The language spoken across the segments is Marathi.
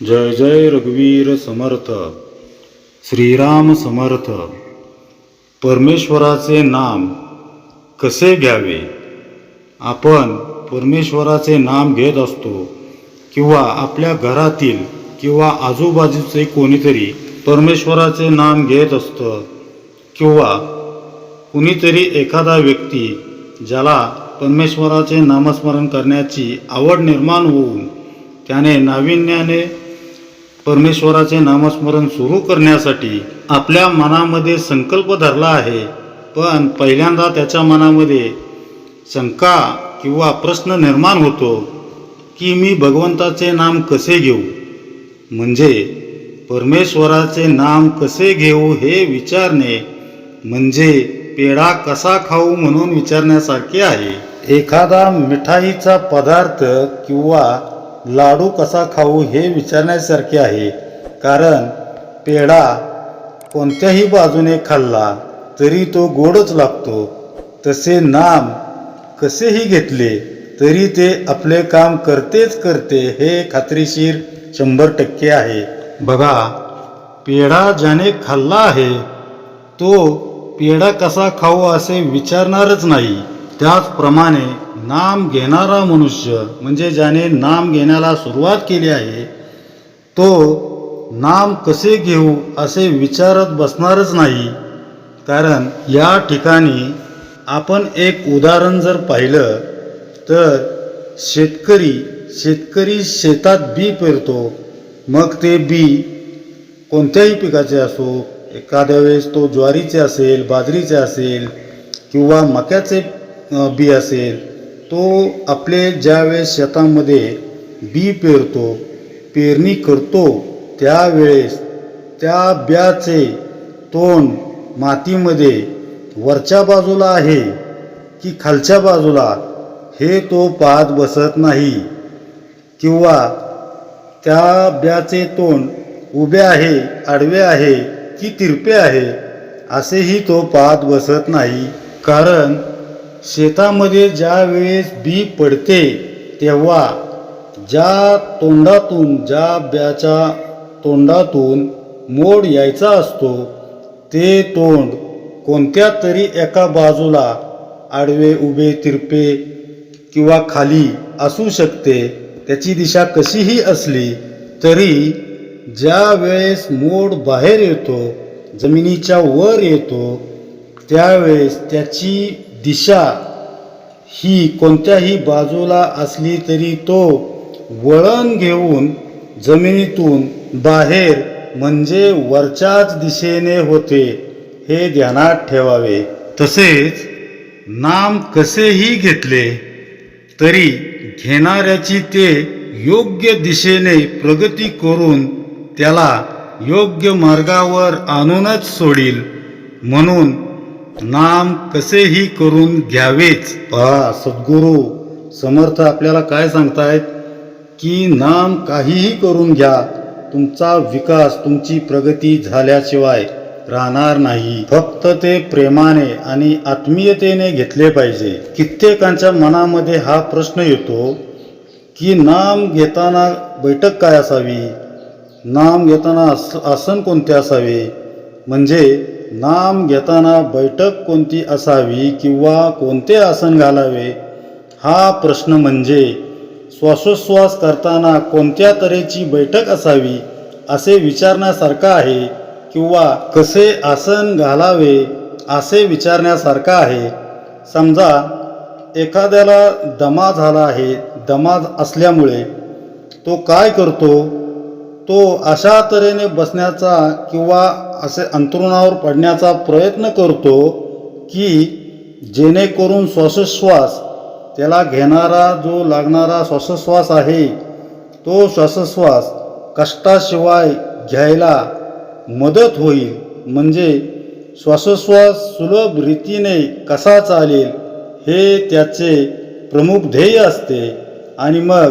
जय जय रघुवीर समर्थ श्रीराम समर्थ. परमेश्वराचे नाम कसे घ्यावे? आपण परमेश्वराचे नाम घेत असतो किंवा आपल्या घरातील किंवा आजूबाजूचे कोणीतरी परमेश्वराचे नाम घेत असतं किंवा कुणीतरी एखादा व्यक्ती ज्याला परमेश्वराचे नामस्मरण करण्याची आवड निर्माण होऊन त्याने नाविन्याने परमेश्वराचे नामस्मरण सुरू करण्यासाठी आपल्या मनामध्ये संकल्प धरला आहे. पण पहिल्यांदा त्याच्या मनामध्ये शंका किंवा प्रश्न निर्माण होतो की मी भगवंताचे नाम कसे घेऊ? म्हणजे परमेश्वराचे नाम कसे घेऊ हे विचारणे म्हणजे पेढा कसा खाऊ म्हणून विचारण्यासारखे आहे. एखादा मिठाईचा पदार्थ किंवा लाडू कसा खाऊ हे विचारण्यासारखे आहे. कारण पेढा कोणत्याही बाजूने खाल्ला तरी तो गोडच लागतो. तसे नाम कसेही घेतले तरी ते आपले काम करतेच करते हे खात्रीशीर शंभर टक्के आहे. बघा पेढा ज्याने खाल्ला आहे तो पेढा कसा खाऊ असे विचारणारच नाही. त्याचप्रमाणे नाम घेणारा मनुष्य म्हणजे ज्याने नाम घेण्याला सुरुवात केली आहे तो नाम कसे घेऊ असे विचारत बसणारच नाही. कारण या ठिकाणी आपण एक उदाहरण जर पाहिलं तर शेतकरी शेतकरी शेतात बी पेरतो मग ते बी कोणत्याही पिकाचे असो एखाद्या वेळेस तो ज्वारीचे असेल बाजरीचे असेल किंवा मक्याचे बी असेल तो आपले ज्यावेळेस शेतामध्ये बी पेरतो पेरणी करतो त्यावेळेस त्या ब्याचे तोंड मातीमध्ये वरच्या बाजूला आहे की खालच्या बाजूला हे तो पाहत बसत नाही. किंवा त्या ब्याचे तोंड उभे आहे आडवे आहे की तिरपे आहे असेही तो पाहत बसत नाही. कारण शेतामध्ये ज्या वेळेस बी पडते तेव्हा ज्या तोंडातून ज्या ब्याच्या तोंडातून मोड यायचा असतो ते तोंड कोणत्या तरी एका बाजूला आडवे उभे तिरपे किंवा खाली असू शकते त्याची दिशा कशीही असली तरी ज्या वेळेस मोड बाहेर येतो जमिनीच्या वर येतो त्यावेळेस त्याची दिशा ही कोणत्याही बाजूला असली तरी तो वळण घेऊन जमिनीतून बाहेर म्हणजे वरच्याच दिशेने होते हे ध्यानात ठेवावे. तसेच नाम कसेही घेतले तरी घेणाऱ्याची ते योग्य दिशेने प्रगती करून त्याला योग्य मार्गावर आणूनच सोडील. म्हणून नाम कसेही करून घ्यावेच. पहा सद्गुरू समर्थ आपल्याला काय सांगतायत? की नाम काहीही करून घ्या तुमचा विकास तुमची प्रगती झाल्याशिवाय राहणार नाही. फक्त ते प्रेमाने आणि आत्मीयतेने घेतले पाहिजे. कित्येकांच्या मनामध्ये हा प्रश्न येतो की नाम घेताना बैठक काय असावी? नाम घेताना आस आसन कोणते असावे? म्हणजे नाम घेताना बैठक कोणती असावी किंवा कोणते आसन घालावे? हा प्रश्न म्हणजे श्वासोश्वास करताना कोणत्या तऱ्हेची बैठक असावी असे विचारण्यासारखं आहे किंवा कसे आसन घालावे असे विचारण्यासारखं आहे? समजा एखाद्याला दमा झाला आहे दमा असल्यामुळे तो काय करतो? तो अशा तऱ्हेने बसण्याचा किंवा असे अंतरुणावर पडण्याचा प्रयत्न करतो की जेणेकरून श्वासोश्वास त्याला घेणारा जो लागणारा श्वासोश्वास आहे तो श्वासोश्वास कष्टाशिवाय घ्यायला मदत होईल. म्हणजे श्वासोश्वास सुलभ रीतीने कसा चालेल हे त्याचे प्रमुख ध्येय असते. आणि मग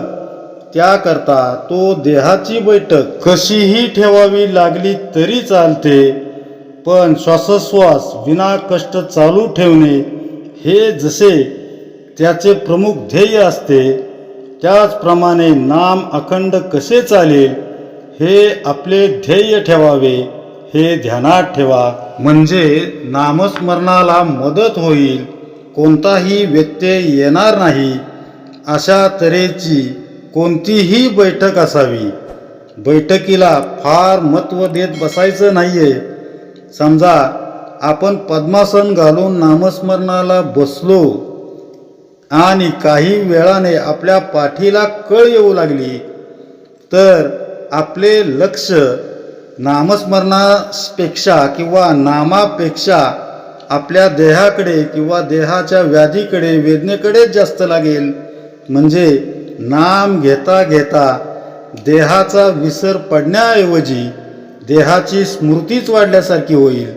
त्याकरता तो देहाची बैठक कशीही ठेवावी लागली तरी चालते पण श्वासोश्वास विना कष्ट चालू ठेवणे हे जसे त्याचे प्रमुख ध्येय असते त्याचप्रमाणे नाम अखंड कसे चालेल हे आपले ध्येय ठेवावे हे ध्यानात ठेवा. म्हणजे नामस्मरणाला मदत होईल कोणताही व्यत्यय येणार नाही अशा तऱ्हेची कोणतीही बैठक असावी. बैठकीला फार महत्त्व देत बसायचं नाही आहे समजा आपण पद्मासन घालून नामस्मरणाला बसलो आणि काही वेळाने आपल्या पाठीला कळ येऊ लागली तर आपले लक्ष नामस्मरणापेक्षा किंवा नामापेक्षा आपल्या देहाकडे किंवा देहाच्या व्याधीकडे वेदनेकडेच जास्त लागेल. म्हणजे नाम घेता घेता देहाचा विसर पडण्याऐवजी देहाची स्मृतीच वाढल्यासारखी होईल.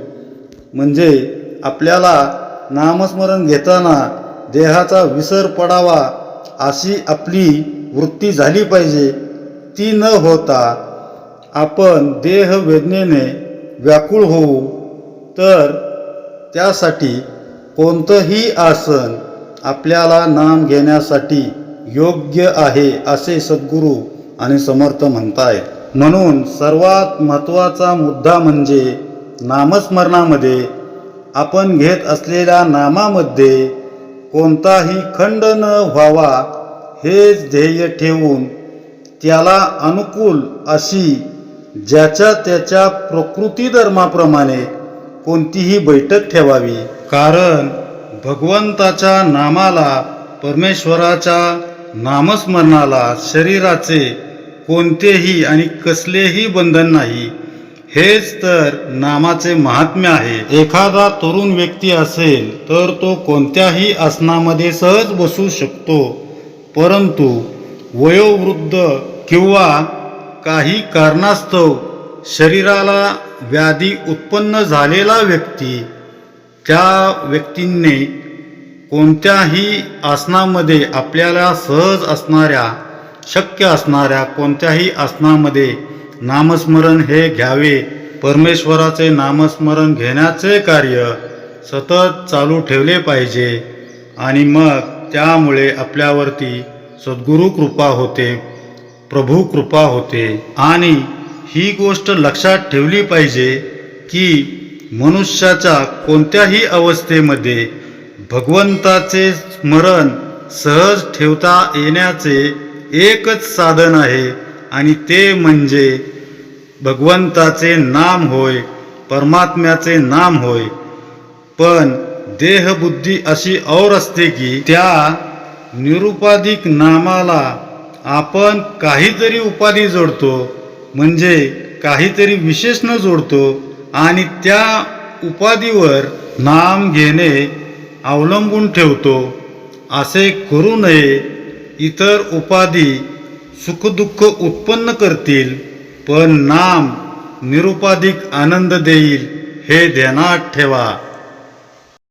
म्हणजे आपल्याला नामस्मरण घेताना देहाचा विसर पडावा अशी आपली वृत्ती झाली पाहिजे. ती न होता आपण देह वेदनेने व्याकुळ होऊ. तर त्यासाठी कोणतंही आसन आपल्याला नाम घेण्यासाठी योग्य आहे असे सद्गुरू आणि समर्थ म्हणतायत म्हणून सर्वात महत्त्वाचा मुद्दा म्हणजे नामस्मरणामध्ये आपण घेत असलेल्या नामामध्ये कोणताही खंड न व्हावा हेच ध्येय ठेवून त्याला अनुकूल अशी ज्याच्या त्याच्या प्रकृती धर्माप्रमाणे कोणतीही बैठक ठेवावी. कारण भगवंताच्या नामाला परमेश्वराच्या नामस्मरणाला शरीराचे कोणतेही आणि कसलेही बंधन नाही. हेच तर नामाचे महात्म्य आहे. एखादा तरुण व्यक्ती असेल तर तो कोणत्याही आसनामध्ये सहज बसू शकतो. परंतु वयोवृद्ध किंवा काही कारणास्तव शरीराला व्याधी उत्पन्न झालेला व्यक्ती त्या व्यक्तींनी कोणत्याही आसनामध्ये आपल्याला सहज असणाऱ्या शक्य असणाऱ्या कोणत्याही आसनामध्ये नामस्मरण हे घ्यावे. परमेश्वराचे नामस्मरण घेण्याचे कार्य सतत चालू ठेवले पाहिजे आणि मग त्यामुळे आपल्यावरती सद्गुरू कृपा होते प्रभू कृपा होते. आणि ही गोष्ट लक्षात ठेवली पाहिजे की मनुष्याच्या कोणत्याही अवस्थेमध्ये भगवंताचे स्मरण सहज ठेवता येण्याचे एकच साधन आहे आणि ते म्हणजे भगवंताचे नाम होय परमात्म्याचे नाम होय. पण देहबुद्धी अशी और असते की त्या निरुपाधिक नामाला आपण काहीतरी उपाधी जोडतो म्हणजे काहीतरी विशेषण जोडतो आणि त्या उपाधीवर नाम घेणे अवलंबून ठेवतो असे करू नये. इतर उपाधी सुखदुःख उत्पन्न करतील पण नाम निरुपाधिक आनंद देईल हे ध्यानात ठेवा.